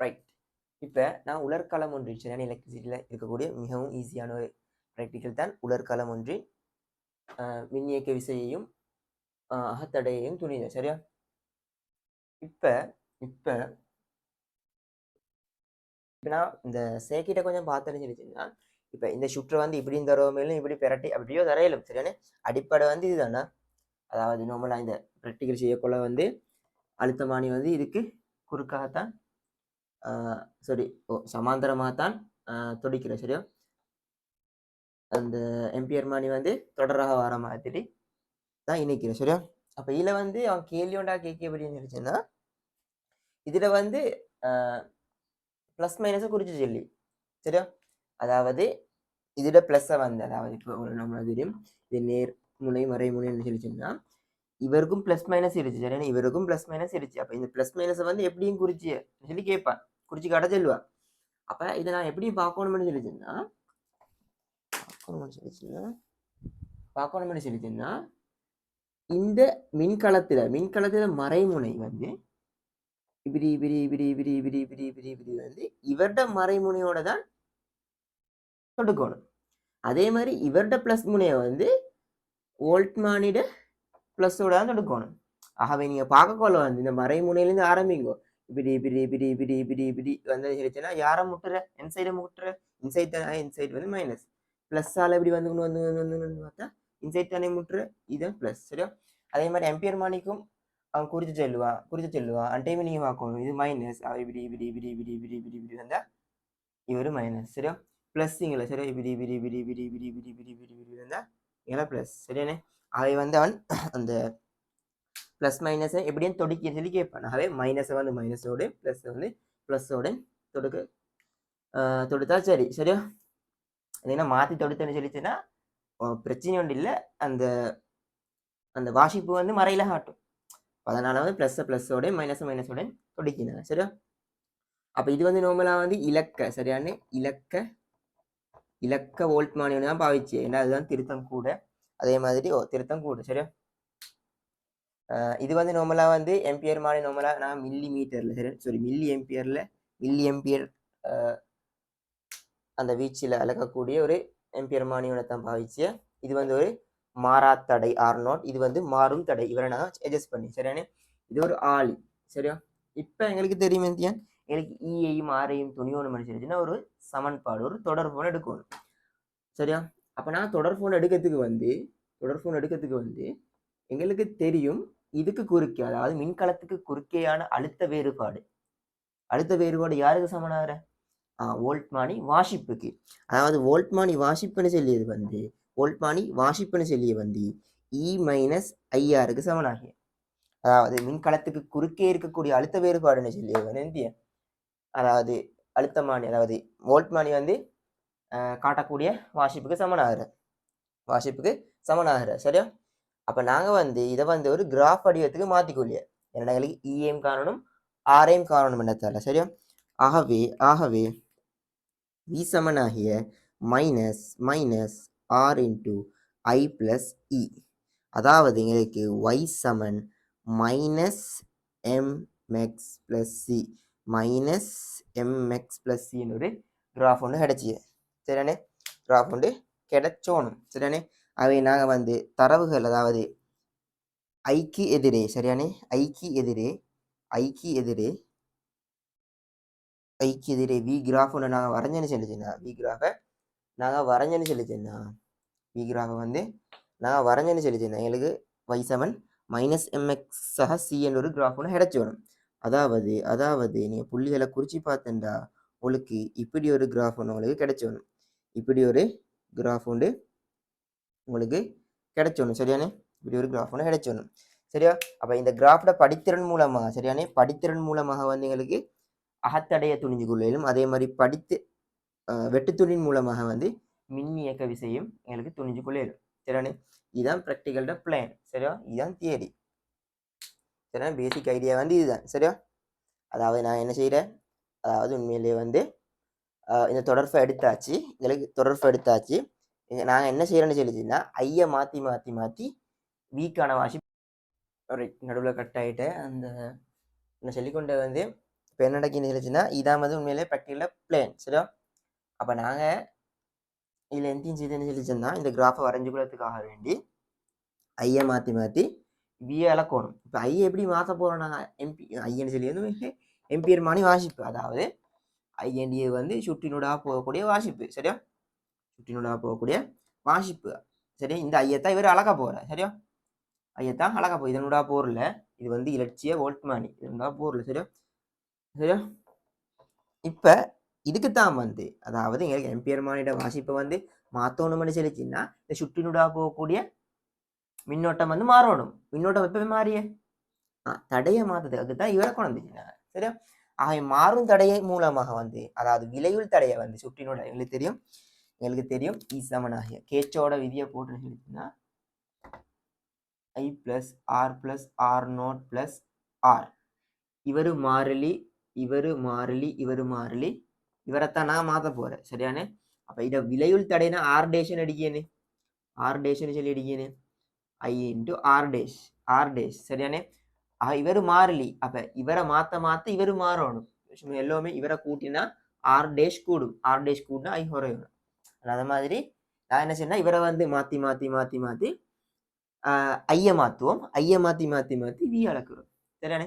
Right இப்போ நான் உலர்காலம் ஒன்றின் சரியான எலக்ட்ரிசிட்டியில் இருக்கக்கூடிய மிகவும் ஈஸியான ஒரு ப்ராக்டிக்கல் தான் உலர்கலம் ஒன்றின் மின் மின்னியக்க விசையையும் அகத்தடையையும் துணித சரியா? இப்போ இப்போ இப்போ நான் இந்த சேக்கிட்ட கொஞ்சம் பார்த்தேன்னு சொல்லிச்சுன்னா இப்போ இந்த சுற்று வந்து இப்படியும் தரவுமேலும் இப்படி பெரட்டி அப்படியோ தரையிலும் சரியானே? அடிப்படை வந்து இதுதானா? அதாவது நார்மலாக இந்த ப்ராக்டிக்கல் செய்யக்குள்ள வந்து அழுத்தமானி வந்து இதுக்கு குறுக்காகத்தான் சாரி ஓ சமாந்தரமாகத்தான் துடிக்கிறோம் சரியா? அந்த எம்பியர் மணி வந்து தொடராக வர மாதிரி தான் இணைக்கிறோம் சரியா? அப்போ இதில் வந்து அவன் கேள்வியோண்டா கேட்க எப்படின்னு இருந்துச்சுன்னா இதில் வந்து ப்ளஸ் மைனஸை குறித்து சொல்லி சரியா? அதாவது இதில் ப்ளஸ்ஸை வந்து அதாவது இப்போ நம்ம தெரியும் இது நேர் முனை மறை முனைன்னு சொல்லிச்சுன்னா இவருக்கும் ப்ளஸ் மைனஸ் இருந்துச்சு சரியா? இவருக்கும் ப்ளஸ் மைனஸ் இருந்துச்சு. அப்போ இந்த ப்ளஸ் மைனஸை வந்து எப்படியும் குறிச்சு சொல்லி கேட்பான். பிடிச்சி காட்ட சொல்லுவேன். அப்போ இதை நான் எப்படி பார்க்கணும்னு சொல்லிச்சுன்னா பார்க்கணும்னு சொல்லிச்சுன்னா பார்க்கணும்னு சொல்லிச்சுன்னா இந்த மின்கலத்தில் மின்கலத்தில் மறைமுனை வந்து இப்படி இப்படி இப்படி இப்படி இப்படி இப்படி இப்படி இப்படி வந்து இவர்ட மறைமுனையோட தான் தொடுக்கணும். அதே மாதிரி இவர்ட ப்ளஸ் முனையை வந்து ஓல்ட்மானிட ப்ளஸ்ஸோட தான் தொடுக்கணும். ஆகவே நீங்கள் பார்க்கக்கொள்ள வந்து இந்த மறைமுனையிலேருந்து ஆரம்பிங்கோ இப்படி இப்படி இப்படி இப்படி இப்படி இப்படி வந்து இருந்துச்சுன்னா யாரை முட்டுற என் சைடை முட்டுற இன்சைட் தானே இன்சைட் வந்து மைனஸ் ப்ளஸ்ஸால் இப்படி வந்து வந்து வந்து வந்து பார்த்தா இன்சைட் தானே முட்டுற இதுதான் ப்ளஸ் சரியா அதே மாதிரி எம்பியர் மாணிக்கும் அவன் குறித்து செல்லுவான் குறித்து செல்லுவான் அன்டைம் நீங்கள் பார்க்கணும் இது மைனஸ் அவ இப்படி இப்படி இப்படி இப்படி இப்படி இப்படி இப்படி வந்தா இவர் மைனஸ் சரியா ப்ளஸ்ஸுங்களா சரியா இப்படி இப்படி இப்படி இப்படி இப்படி இப்படி இப்படி இப்படி இப்படி வந்தா இங்கே ப்ளஸ் சரியானே அவை வந்து அவன் அந்த ப்ளஸ் மைனஸை எப்படியும் தொடுக்கி சொல்லி கேட்பேன் ஆகவே மைனஸை வந்து மைனஸோடு ப்ளஸ் வந்து ப்ளஸ்ஸோடு தொடுக்க. தொடுத்தா சரி சரியா? ஏன்னா மாற்றி தொடுத்தேன்னு சொல்லிச்சுன்னா பிரச்சனை ஒன்றும் இல்லை. அந்த அந்த வாசிப்பு வந்து மறையில காட்டும். அதனால வந்து ப்ளஸ்ஸை ப்ளஸ்ஸோட மைனஸை மைனஸோட தொடுக்கினாங்க. சரியா? அப்போ இது வந்து நார்மலாக வந்து இலக்க சரியான இலக்க இலக்க வோல்ட் மானியம் தான் பாவிச்சு. ஏன்னா அதுதான் திருத்தம் கூட. அதே மாதிரி ஓ திருத்தம் கூட சரியா? இது வந்து நார்மலாக வந்து எம்பியர் மாதிரி நார்மலாக நான் மில்லி மீட்டரில் சரி சாரி மில்லி எம்பியரில் மில்லி எம்பியர் அந்த வீச்சில் அளக்கக்கூடிய ஒரு எம்பியர் மானியோட தான் பாவிச்சு இது வந்து ஒரு மாறா தடை ஆர் நாட் இது வந்து மாறும் தடை. இவரை நான் அட்ஜஸ்ட் பண்ணி சரியானே? இது ஒரு ஆளி. சரியா? இப்போ எங்களுக்கு தெரியும் எந்தியான் எங்களுக்கு ஈயையும் ஆரையும் துணியோன்னு மனுஷன் ஒரு சமன்பாடு ஒரு தொடர் ஃபோன் எடுக்கணும். சரியா? அப்போ நான் தொடர் ஃபோன் எடுக்கிறதுக்கு வந்து தொடர் ஃபோன் எடுக்கிறதுக்கு வந்து எங்களுக்கு தெரியும் இதுக்கு குறுக்கே அதாவது மின்கலத்துக்கு குறுக்கேயான அழுத்த வேறுபாடு. அழுத்த வேறுபாடு யாருக்கு சமனாகிற? ஆ வோல்ட்மானி வாசிப்புக்கு. அதாவது வோல்ட்மானி வாசிப்புன்னு சொல்லியது வந்து வோல்ட்மானி வாசிப்புன்னு சொல்லிய வந்து இ மைனஸ் ஐஆருக்கு சமனாகிய. அதாவது மின்கலத்துக்கு குறுக்கே இருக்கக்கூடிய அழுத்த வேறுபாடுன்னு சொல்லியது வந்து அதாவது அழுத்தமானி அதாவது வோல்ட்மானி வந்து காட்டக்கூடிய வாசிப்புக்கு சமனாகிற. வாசிப்புக்கு சமனாகிற சரியா? அப்போ நாங்கள் வந்து இதை வந்து ஒரு கிராஃப் வடிவத்துக்கு மாற்றிக்கொள்ளிய என்னடா எங்களுக்கு e இஎம் காணணும் ஆர்எம் காணணும் என்னத்தால சரியா? ஆகவே ஆகவே V சமனாகிய minus minus R into I plus E அதாவது எங்களுக்கு ஒய் சமன் minus m x plus C minus m x plus சின்னு ஒரு கிராஃப் ஒன்று கிடச்சி சரியானே கிராஃப் ஒன்று கிடைச்சோணும். சரியானே அவை நாங்கள் வந்து தரவுகள் அதாவது ஐக்கு எதிரே சரியானே? ஐக்கு எதிரே ஐக்கு எதிரே ஐக்கு எதிரே வி கிராஃப் ஒன்று நாங்கள் வரைஞ்சேன்னு சொல்லிச்சுன்னா வி கிராஃபை நாங்கள் வரைஞ்சேன்னு சொல்லிச்சுன்னா வி கிராஃபை வந்து நாங்கள் வரைஞ்சேன்னு சொல்லிச்சுன்னா எங்களுக்கு Y seven minus m x சக சி என்ற ஒரு கிராஃப் ஒன்று கிடச்சி வேணும் அதாவது அதாவது நீங்கள் புள்ளிகளை குறித்து பார்த்தேன்டா உங்களுக்கு இப்படி ஒரு கிராஃப் ஒன்று உங்களுக்கு கிடச்சி வேணும் இப்படி ஒரு கிராஃப் உண்டு. உங்களுக்கு கிடைச்சோணும் சரியானே? இப்படி ஒரு கிராஃப் ஒன்று கிடைச்சோணும் சரியா? அப்போ இந்த கிராஃப்ட படித்திறன் மூலமாக சரியானே? படித்திறன் மூலமாக வந்து எங்களுக்கு அகத்தடைய துணிஞ்சு கொள்ளையிலும் அதே மாதிரி படித்து வெட்டுத்துணியின் மூலமாக வந்து மின் இயக்க விசையும் எங்களுக்கு துணிஞ்சு கொள்ளையிலும் சரியானே? இதுதான் ப்ராக்டிக்கல்ட பிளான் சரியா? இதுதான் தியரி சரியா? பேசிக் ஐடியா வந்து இதுதான் சரியா? அதாவது நான் என்ன செய்கிறேன் அதாவது உண்மையிலேயே வந்து இந்த தொடர்பை எடுத்தாச்சு எங்களுக்கு தொடர்பை எடுத்தாச்சு. நாங்கள் என்ன செய்கிறோன்னு சொல்லிச்சுன்னா ஐயை மாற்றி மாற்றி மாற்றி வீக்கான வாசி நடுவில் கட் ஆகிட்டு அந்த நான் சொல்லிக்கொண்டே வந்து இப்போ என்ன நடக்கின்னு சொல்லிச்சுன்னா இதான் வந்து உண்மையிலே ப்ராக்டிக்கலாக பிளேன் சரியா? அப்போ நாங்கள் இதில் எந்தையும் செய்தேன்னு சொல்லிச்சுன்னா இந்த கிராஃபை வரைஞ்சிக்கிறதுக்காக வேண்டி ஐயை மாற்றி மாற்றி வியை இழக்கணும் இப்போ ஐயை எப்படி மாற்ற போகிறோம் நாங்கள் எம்பி ஐயன்னு சொல்லி வந்து எம்பியர் மானி வாசிப்பு. அதாவது ஐஎன்டிஏ வந்து சுட்டினூடாக போகக்கூடிய வாசிப்பு. சரியா? சுட்டினூடாக போகக்கூடிய வாசிப்பு. சரி இந்த ஐயத்தான் இவர் அழகா போகிறார் சரியா? ஐயத்தான் அழகா போ இதனூடா போரில் இது வந்து இலட்சிய ஓல்ட்மானி இதனூடா போரில் சரியா? சரியா? இப்போ இதுக்கு தான் வந்து அதாவது எங்களுக்கு எம்பியர் மானியோட வாசிப்பை வந்து மாற்றணும்னு சொல்லிச்சுன்னா இந்த சுற்றினூடாக போகக்கூடிய மின்னோட்டம் வந்து மாறணும். மின்னோட்டம் எப்பவே மாறிய. ஆ, தடையை மாற்றதுக்கு தான் இவரை கொண்டு வந்துச்சுனாங்க சரியா? ஆக மாறும் தடையை மூலமாக வந்து அதாவது விளைவுள் தடையை வந்து சுற்றினோட எங்களுக்கு தெரியும். எங்களுக்கு தெரியும் e இ சமனாகிய கேச்சோட விதியை போட்டு I plus R plus R naught plus R இவர் மாறிலி இவர் மாறிலி இவர் மாறிலி. இவரைத்தான் நான் மாற்ற போகிறேன் சரியானே அப்போ இதை விளையுள் தடைனா ஆர் டேஷன் அடிக்கேனே ஆர் டேஷன் சொல்லி அடிக்கேனே I into R dash R dash சரியானே இவர் இவரு மாறிலி. அப்ப இவரை மாற்ற மாற்ற இவர் மாறணும். சும்மா எல்லாமே இவரை கூட்டினா ஆர் டேஷ் கூடும். ஆர் டேஷ் கூட்டினா ஐ குறையணும். அது மாதிரி நான் என்ன செய்யணும் இவரை வந்து மாற்றி மாற்றி மாற்றி மாற்றி ஐய மாத்துவோம். ஐய மாற்றி மாற்றி மாற்றி வி அளக்குறோம். சரியானே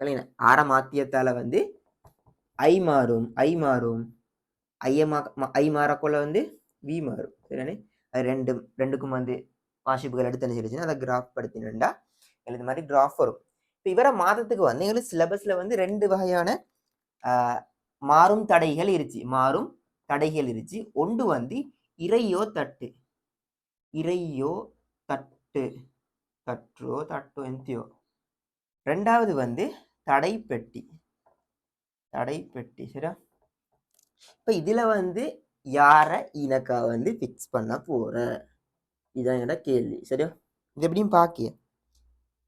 சரிங்கண்ணா ஆற மாத்தியத்தால் வந்து ஐ மாறும் ஐ மாறும். ஐய மா ஐ மாறக்குள்ள வந்து வி மாறும். சரியானே அது ரெண்டு ரெண்டுக்கும் வந்து வாஷிப்புகள் எடுத்து என்ன சொல்லிச்சுன்னா அதை கிராஃப் படுத்தினா இந்த மாதிரி கிராஃப் வரும். இப்போ இவரை மாதத்துக்கு வந்து எங்களுக்கு சிலபஸில் வந்து ரெண்டு வகையான மாறும் தடைகள் இருச்சு மாறும் தடைகள் இருச்சு ஒன்று வந்து இறையோ தட்டு. இறையோ தட்டு. தற்றோ தட்டோ எந்தியோ. ரெண்டாவது வந்து தடைப்பெட்டி. தடைப்பெட்டி சரியா? இப்போ இதில் வந்து யாரை இனக்கா வந்து ஃபிக்ஸ் பண்ண போகிற இதான் என்னோட கேள்வி சரியா? இது எப்படியும் பாக்கிய.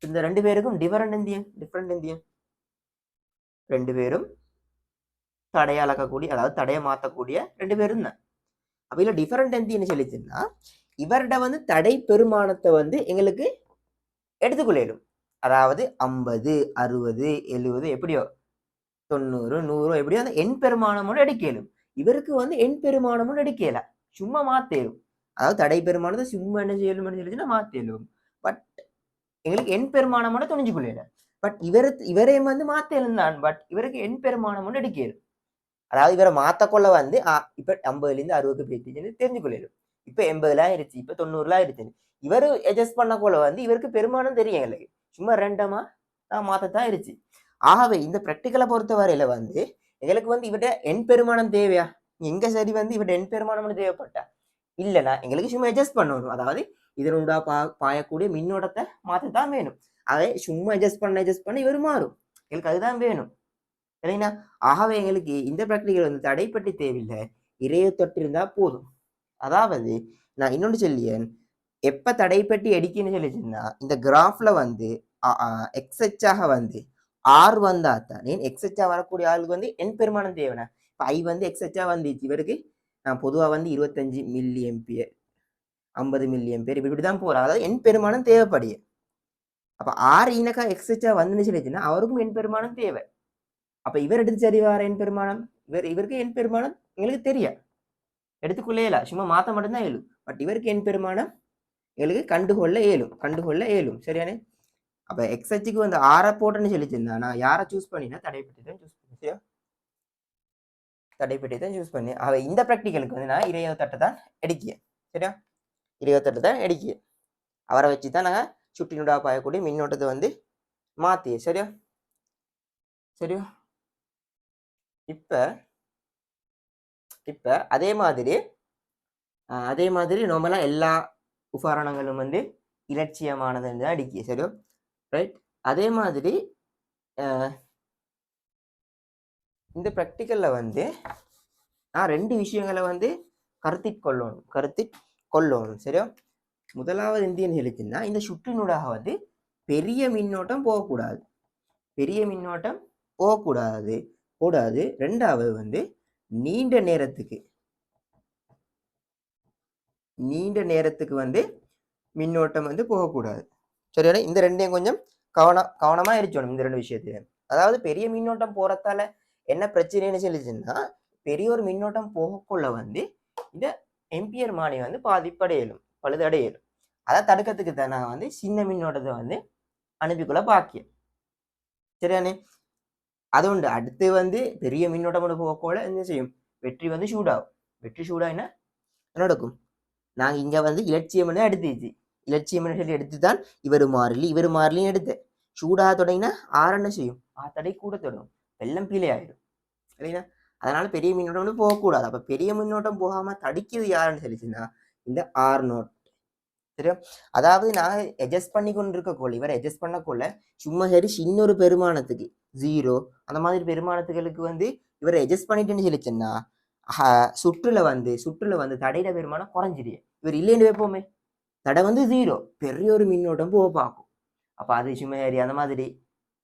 இந்த ரெண்டு பேருக்கும் டிஃபரெண்ட் எந்தியம் டிஃப்ரெண்ட் எந்தியம் ரெண்டு பேரும் தடையை அளக்கக்கூடிய அதாவது தடையை மாற்றக்கூடிய ரெண்டு பேரும் தான் அப்போ இல்லை டிஃபரெண்ட் என்ன சொல்லிச்சுன்னா இவர்கிட்ட வந்து தடை பெருமானத்தை வந்து எங்களுக்கு எடுத்துக்கொள்ளிடும். அதாவது ஐம்பது அறுபது எழுபது எப்படியோ தொண்ணூறு நூறு எப்படியோ அந்த எண் பெருமானமோட எடுக்கலும் இவருக்கு வந்து எண் பெருமானமும் எடுக்கல சும்மா மாத்தேலும் அதாவது தடை பெருமானத்தை சும்மா என்ன செய்யணும்னு சொல்லிச்சுன்னா மாத்தேலும் பட் எங்களுக்கு எண் பெருமானமோட துணிஞ்சு கொள்ளல பட் இவர் இவரையும் வந்து மாத்தேலும் தான் பட் இவருக்கு எண் பெருமானமோட எடுக்கலும் அதாவது இவரை மாத்தக்கொள்ள வந்து ஆ, இப்ப ஐம்பதுல இருந்து அறுபதுக்கு போயிடுச்சுன்னு தெரிஞ்சு கொள்ளலும் இப்ப எண்பதுல ஆயிருச்சு இப்ப தொண்ணூறுல ஆயிருச்சு இவரு அட்ஜஸ்ட் பண்ணக்குள்ள வந்து இவருக்கு பெருமானம் தெரியும் எங்களுக்கு சும்மா ரெண்டமா நான் மாத்தத்தான் இருச்சு ஆகவே இந்த ப்ராக்டிக்கலை பொறுத்த வரையில வந்து எங்களுக்கு வந்து இவட்ட எண் பெருமானம் தேவையா? எங்க சரி வந்து இவட்ட எண் பெருமானம்னு தேவைப்பட்டா? இல்லைனா எங்களுக்கு சும்மா அட்ஜஸ்ட் பண்ணணும். அதாவது இதனூடா பா பாயக்கூடிய மின்னோட்டத்தை மாற்றத்தான் வேணும். அதே சும்மா அட்ஜஸ்ட் பண்ண அட்ஜஸ்ட் பண்ண இவர் மாறும். எங்களுக்கு அதுதான் வேணும். சரிங்களா ஆகவே எங்களுக்கு இந்த ப்ராக்டிக்கல் வந்து தடைப்பட்டு தேவையில்லை. இறைய தொட்டிருந்தா போதும். அதாவது நான் இன்னொன்று சொல்லியேன். எப்போ தடைப்பட்டு அடிக்கணும்னு சொல்லிச்சுன்னா இந்த கிராஃபில் வந்து எக்ஸச்சாக வந்து ஆர் வந்தா ஏன்? எக்ஸ்ஹெச்சா வரக்கூடிய ஆளுக்கு வந்து என் பெருமானம் தேவைனா. இப்போ ஐ வந்து எக்ஸ்ஹெச்சா வந்துச்சு இவருக்கு. நான் பொதுவாக வந்து இருபத்தஞ்சு மில்லியம் பேர் ஐம்பது மில்லியம் பேர் இப்படி இப்படி தான் போகிறேன் அதாவது என் பெருமானம் தேவைப்படிய. அப்போ ஆர் இனக்கா எக்ஸ்ஹெச்சா வந்துன்னு சொல்லிச்சுன்னா அவருக்கும் என் பெருமானம் தேவை. அப்ப இவர் எடுத்து சரி என் பெருமானம்? இவர் இவருக்கு என் பெருமானம்? எங்களுக்கு தெரியா எடுத்துக்கொள்ளேல சும்மா மாத்த மட்டும்தான் இயலும். பட் இவருக்கு என் பெருமானம்? எங்களுக்கு கண்டுகொள்ள இயலும். கண்டுகொள்ள இயலும். சரியானே? அப்ப எக்ஸச்சுக்கு வந்து ஆற போட்டேன்னு சொல்லிச்சிருந்தா நான் யாரை சூஸ் பண்ணினா தடைப்பட்டு தான் சூஸ் பண்ணேன் சரியா? தடைப்பட்டு தான் சூஸ் பண்ணேன் அவ இந்த ப்ராக்டிக்கலுக்கு வந்து நான் இருபத்தட்டை தான் எடுக்கிய சரியா? இருபத்தெட்டு தான் எடுக்கிய அவரை வச்சு தான் நாங்கள் சுட்டினுடா பாயக்கூடிய மின்னோட்டத்தை வந்து மாத்திய. சரியா? சரியா? இப்ப இப்ப அதே மாதிரி அதே மாதிரி நார்மலாக எல்லா உபகரணங்களும் வந்து இலட்சியமானதுன்னு தான் அடிக்கி சரியோ ரைட் அதே மாதிரி இந்த ப்ராக்டிக்கல்ல வந்து நான் ரெண்டு விஷயங்களை வந்து கருத்திற் கொள்ளணும் கருத்திற் கொள்ளணும் சரியா முதலாவது இந்தியன் எழுத்துன்னா இந்த சுற்றினூடாக வந்து பெரிய மின்னோட்டம் போகக்கூடாது. பெரிய மின்னோட்டம் போகக்கூடாது. கூடாது ரெண்டாவது வந்து நீண்ட நேரத்துக்கு. நீண்ட நேரத்துக்கு வந்து மின்னோட்டம் வந்து போகக்கூடாது. சரியான இந்த ரெண்டையும் கொஞ்சம் கவனம் கவனமாக இருக்கணும் இந்த ரெண்டு விஷயத்தையும். அதாவது பெரிய மின்னோட்டம் போகிறதால என்ன பிரச்சனைன்னு சொல்லிச்சுன்னா பெரிய ஒரு மின்னோட்டம் போகக்குள்ள வந்து இந்த எம்பியர் மானி வந்து பாதிப்படையலும் பழுதடையலும். அதை தடுக்கிறதுக்கு தான் நான் வந்து சின்ன மின்னோட்டத்தை வந்து அனுப்பிக்குள்ள பாக்கியம். சரியானே அது உண்டு அடுத்து வந்து பெரிய மின்னோட்டம் கொண்டு போகக்குள்ள என்ன செய்யும் வெற்றி வந்து ஷூடாகும் வெற்றி ஷூடாயினா என்ன நடக்கும் நாங்கள் இங்கே வந்து இலட்சியம்னு எடுத்துச்சு இலட்சியம்னு சொல்லி எடுத்து தான் இவர் மாறிலி இவர் மாறிலையும் எடுத்தேன் சூடாக தொடங்கினா ஆறு என்ன செய்யும் ஆத்தடை கூட தொடங்கும் வெள்ளம் பீலே ஆயிடும் சரிங்களா அதனால பெரிய மின்னோட்டம் வந்து போகக்கூடாது அப்போ பெரிய மின்னோட்டம் போகாமல் தடுக்கிறது யாருன்னு சொல்லிச்சுன்னா இந்த ஆர் நோட் சரியா அதாவது நான் அட்ஜஸ்ட் பண்ணி கொண்டு இருக்கக்குள்ள இவர் அட்ஜஸ்ட் பண்ணக்குள்ள சும்மா சரி இன்னொரு பெருமானத்துக்கு ஜீரோ அந்த மாதிரி பெருமானத்துகளுக்கு வந்து இவர் அட்ஜஸ்ட் பண்ணிட்டுன்னு சொல்லிச்சுன்னா சுற்றுல வந்து சுற்றுல வந்து தடையிட பெருமானம் குறைஞ்சிடு இவர் இல்லைன்னு வைப்போமே. தடை வந்து ஜீரோ பெரிய ஒரு மின்னோட்டம் போக பார்க்கும். அப்போ அது சும்மா சரி அந்த மாதிரி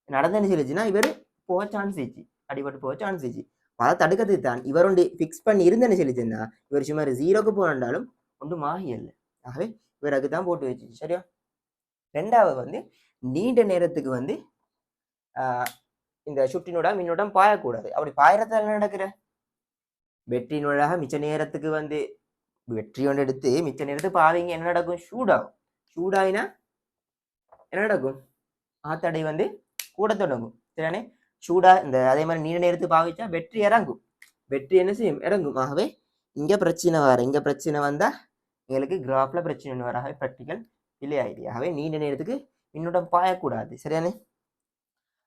நடந்தேன்னு சொல்லிச்சுன்னா இவர் போக சான்ஸ் ஆச்சு அடிபட்டு போக சான்ஸ் ஆச்சு அதை தடுக்கிறதுக்கு தான் இவர் ஒன்று ஃபிக்ஸ் பண்ணி இருந்தேன்னு சொல்லிச்சுன்னா இவர் சும்மா ஜீரோக்கு போனாலும் ஒன்றும் இல்லை ஆகவே பிறகு தான் போட்டு வச்சு சரியா? ரெண்டாவது வந்து நீண்ட நேரத்துக்கு வந்து இந்த சுட்டினோட மின்னோட்டம் பாயக்கூடாது. அப்படி பாயறதால என்ன நடக்கிற? வெற்றினோடாக மிச்ச நேரத்துக்கு வந்து வெற்றியோட எடுத்து மிச்ச நேரத்துக்கு பாவீங்க என்ன நடக்கும்? சூடாகும். சூடாயினா என்ன நடக்கும்? ஆத்தடை வந்து கூட தொடங்கும். சரியானே சூடா இந்த அதே மாதிரி நீண்ட நேரத்துக்கு பாவிச்சா வெற்றி இறங்கும். வெற்றி என்ன செய்யும்? இறங்கும். ஆகவே இங்கே பிரச்சனை வர இங்கே பிரச்சனை வந்தால் எங்களுக்கு கிராஃபில் பிரச்சனை வர ஆகவே ப்ராக்டிக்கல் இல்லை ஆகிடு ஆகவே நீண்ட நேரத்துக்கு மின்னோட்டம் பாயக்கூடாது. சரியானே?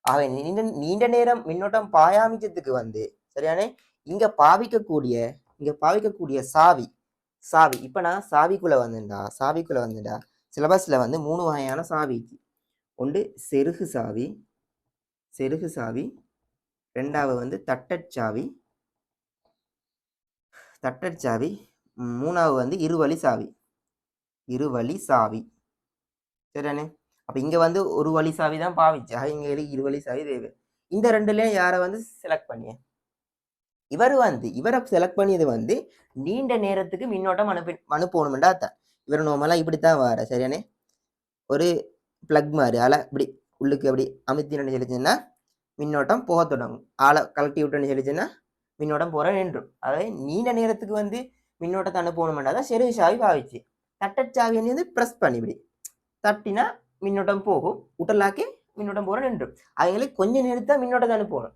ஆகவே நீண்ட நீண்ட நேரம் மின்னோட்டம் பாயாமிச்சத்துக்கு வந்து சரியானே? இங்கே பாவிக்கக்கூடிய இங்கே பாவிக்கக்கூடிய சாவி சாவி. இப்போ நான் சாவிக்குள்ளே வந்துடா சாவிக்குள்ளே வந்துடா சிலபஸில் வந்து மூணு வகையான சாவி ஒன்று செருகு சாவி செருகு சாவி. ரெண்டாவது வந்து தட்டச்சாவி தட்டச்சாவி. மூணாவது வந்து இருவழி சாவி. இருவழி சாவி. சரியானே அப்போ இங்கே வந்து ஒரு வழி சாவி தான் பாவிச்சா இங்க இருவழி சாவி தேவை. இந்த ரெண்டுலேயும் யாரை வந்து செலக்ட் பண்ணிய? இவர் வந்து இவரை செலக்ட் பண்ணியது வந்து நீண்ட நேரத்துக்கு மின்னோட்டம் அனுப்பி அனுப்பணும்டா தான் இவர் நோமெல்லாம் இப்படித்தான் வர சரியானே ஒரு பிளக் மாதிரி ஆளை இப்படி உள்ளுக்கு அப்படி அமுத்தினு சொல்லிச்சுன்னா மின்னோட்டம் போக தொடங்கும். ஆளை கலட்டி விட்டுன்னு சொல்லிச்சுன்னா மின்னோட்டம் போகிற நின்றும். அதாவது நீண்ட நேரத்துக்கு வந்து மின்னோட்டத்தை அனுப்பணுமெண்டா தான் செருகு சாவி பாவிச்சு தட்டச்சாவி வந்து ப்ரெஸ் பண்ணிவிடு தட்டினா மின்னோட்டம் போகும். உடலாக்கி மின்னோட்டம் போகிற நின்றும் அவங்களுக்கு கொஞ்சம் நேரத்தை மின்னோட்டத்தை அனுப்பணும்.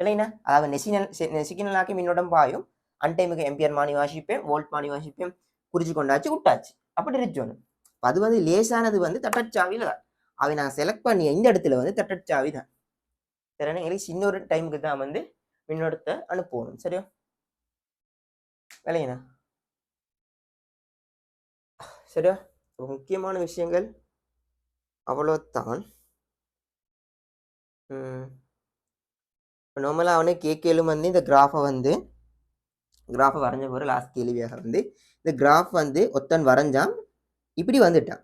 இல்லைன்னா அதாவது நெசினல் நெசிக்கினலாக்கி மின்னோட்டம் பாயும். அன்டைமுக்கு எம்பியர் மானி வாசிப்பேன் வோல்ட் மானி வாசிப்பேன் குறிச்சு கொண்டாச்சு விட்டாச்சு. அப்படி இருக்கணும் அது வந்து லேசானது வந்து தட்டச்சாவியில் தான். அவை நான் செலக்ட் பண்ணிய இந்த இடத்துல வந்து தட்டச்சாவி தான் சரியா எங்களுக்கு சின்ன ஒரு டைமுக்கு தான் வந்து மின்னோட்டத்தை அனுப்பணும். சரியா? விளையண்ணா சரியா முக்கியமான விஷயங்கள் அவ்வளோதான் நார்மலாக அவனே கேக்கேலும் வந்து இந்த கிராஃபை வந்து கிராஃபை வரைஞ்ச போகிற லாஸ்ட் கேள்வியாக வந்து இந்த கிராஃப் வந்து ஒத்தன் வரைஞ்சான் இப்படி வந்துட்டான்.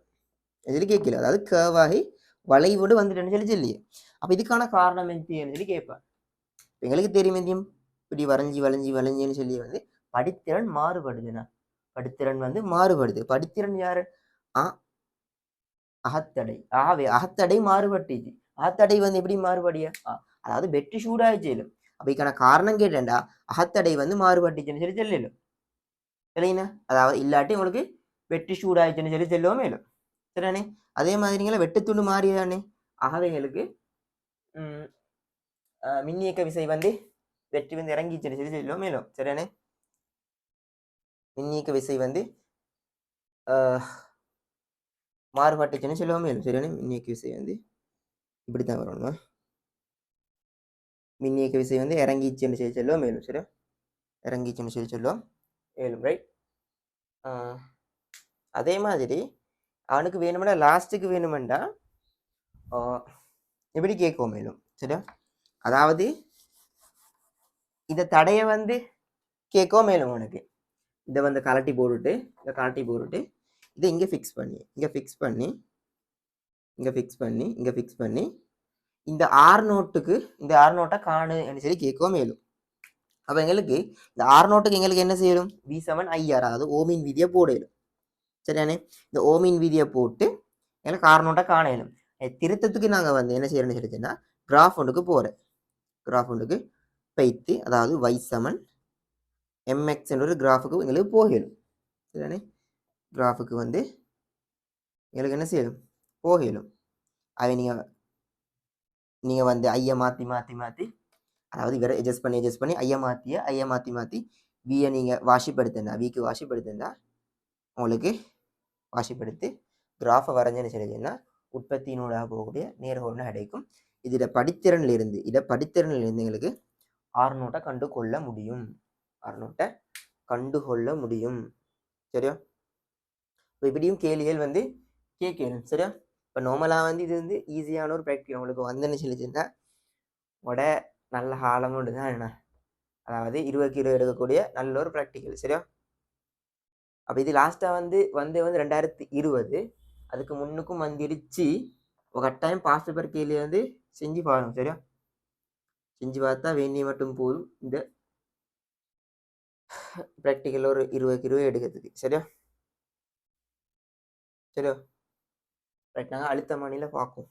சொல்லி கேட்கல. அதாவது கேர்வாகி வளைவோடு வந்துட்டேன்னு சொல்லி சொல்லியே. அப்போ இதுக்கான காரணம் என்ன சொல்லி கேட்பேன். எங்களுக்கு தெரியும். இப்படி வரைஞ்சி வளைஞ்சி வளைஞ்சின்னு சொல்லி வந்து படித்திறன் மாறுபடுதுண்ணா படித்திறன் வந்து மாறுபடுது. படித்திறன் யாரு? ஆ அகத்தடை. ஆவே அகத்தடை மாறுபட்டுச்சு. அகத்தடை வந்து எப்படி மாறுபடியா? அதாவது வெற்றி சூடாயிச்சு அப்ப காரணம் கேட்டேன்டா. அகத்தடை வந்து மாறுபட்டுச்சுன்னு சொல்லி சொல்லலும். இல்லைங்கண்ணா அதாவது இல்லாட்டி உங்களுக்கு வெற்றி சூடாயிடுச்சுன்னு சொல்லி சொல்லுவோம் மேலும். சரிண்ணே அதே மாதிரிங்களா வெட்டுத்துண்டு மாறியதானே? ஆகவே மின்னியக்க விசை வந்து வெற்றி வந்து இறங்கிச்சுன்னு சொல்லி சொல்லுவோம் மேலும். சரிண்ணே மின்னீக்க விசை வந்து ஆஹ், மாறுபட்டுச்சுன்னு சொல்லுவோம் மேலும் சரிதானே மின்னியக்க விசை வந்து இப்படி தான் வரணுமா மின்னியக்க விசை வந்து இறங்கிச்சுன்னு சொல்லி சொல்லுவோம். மேலும் சரியா இறங்கிச்சுன்னு சொல்லி சொல்லுவோம். மேலும் ரைட் அதே மாதிரி அவனுக்கு வேணுமெண்டா லாஸ்ட்டுக்கு வேணுமெண்டா இப்படி கேட்கும் மேலும். சரியா? அதாவது இந்த தடையை வந்து கேட்கும் மேலும் அவனுக்கு. இதை வந்து கலட்டி போட்டுட்டு இதை கலட்டி போட்டுட்டு இதை இங்கே ஃபிக்ஸ் பண்ணி. இங்கே ஃபிக்ஸ் பண்ணி. இங்கே ஃபிக்ஸ் பண்ணி. இங்கே ஃபிக்ஸ் பண்ணி. இந்த ஆர் நோட்டுக்கு இந்த ஆர் நோட்டை காணுன்னு சொல்லி கேட்கவும் மேலும் அப்போ எங்களுக்கு இந்த ஆர் நோட்டுக்கு எங்களுக்கு என்ன செய்யணும் வி செவன் ஐஆர் அதாவது ஓமின் விதியை போடலும் சரியானே இந்த ஓமின் விதியை போட்டு எங்களுக்கு ஆர் நோட்டை காணலும் திருத்தத்துக்கு நாங்கள் வந்து என்ன செய்யறோம்னு சொல்லிச்சுன்னா கிராஃப் ஒன்றுக்கு போகிறேன் கிராஃப் ஒன்றுக்கு பைத்து அதாவது வை சமன் எம்எக்ஸ் என்ற ஒரு கிராஃபுக்கு எங்களுக்கு போகலும் சரிதானே? கிராஃபுக்கு வந்து எங்களுக்கு என்ன செய்யலும் போகலும் அதை நீங்கள் நீங்கள் வந்து ஐயை மாற்றி மாற்றி மாற்றி அதாவது இவரை அட்ஜஸ்ட் பண்ணி அட்ஜஸ்ட் பண்ணி ஐயை மாற்றிய ஐயை மாற்றி மாற்றி வியை நீங்கள் வாஷிப்படுத்தினா விக்கு வாஷிப்படுத்தினா உங்களுக்கு வாஷிப்படுத்தி கிராஃபை வரைஞ்சேன்னு சொல்லிச்சுன்னா உற்பத்தியினூடாக போகக்கூடிய நேர்கோணம் கிடைக்கும் இதில் படித்திறனில் இருந்து படித்திறனிலிருந்து படித்திறனில் இருந்து எங்களுக்கு ஆறுநூட்டை கண்டு கொள்ள முடியும். ஆறுநூட்டை கண்டு கொள்ள முடியும். சரியா? இப்போ இப்படியும் கேள்விகள் வந்து கேட்கணும் சரியா? இப்போ நார்மலாக வந்து இது வந்து ஈஸியான ஒரு ப்ராக்டிகல் உங்களுக்கு வந்துன்னு சொல்லிச்சுன்னா உட நல்ல காலமுண்டு தான் என்ன? அதாவது இருபது கிலோ எடுக்கக்கூடிய நல்ல ஒரு ப்ராக்டிக்கல் சரியா? அப்போ இது லாஸ்ட்டாக வந்து வந்து வந்து ரெண்டாயிரத்தி இருபது. அதுக்கு முன்னுக்கும் வந்துருச்சு. ஒரு கட்டாயம் பாஸ்ட் பேப்பர் கேள்வி வந்து செஞ்சு பாருங்க. சரியா? செஞ்சு பார்த்தா வேண்டிய மட்டும் போதும். இந்த ப்ராக்டிக்கலாக ஒரு இருபது கிலோ எடுக்கிறதுக்கு. சரியா? சரியா? ரைட் நாங்கள் அடுத்த மணியில் பார்க்கும்.